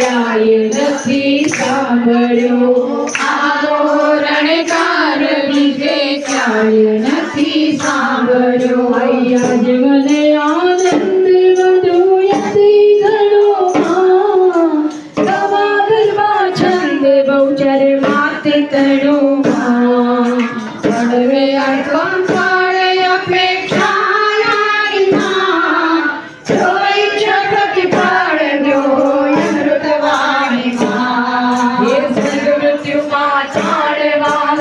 ક્યાંય નથી સાંભળ્યો. આવો રણકાર બીજે ક્યાંય નથી સાંભળ્યો. અહીંયા જ મને આનંદ વધુ યતી ઘણો તમા ઘરમાં છંદ બહુ ચર માત તણો પડવે આ કંપા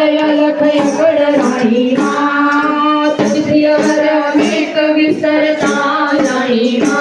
जयाला कैकड नाही मा. विसरता नाही मा.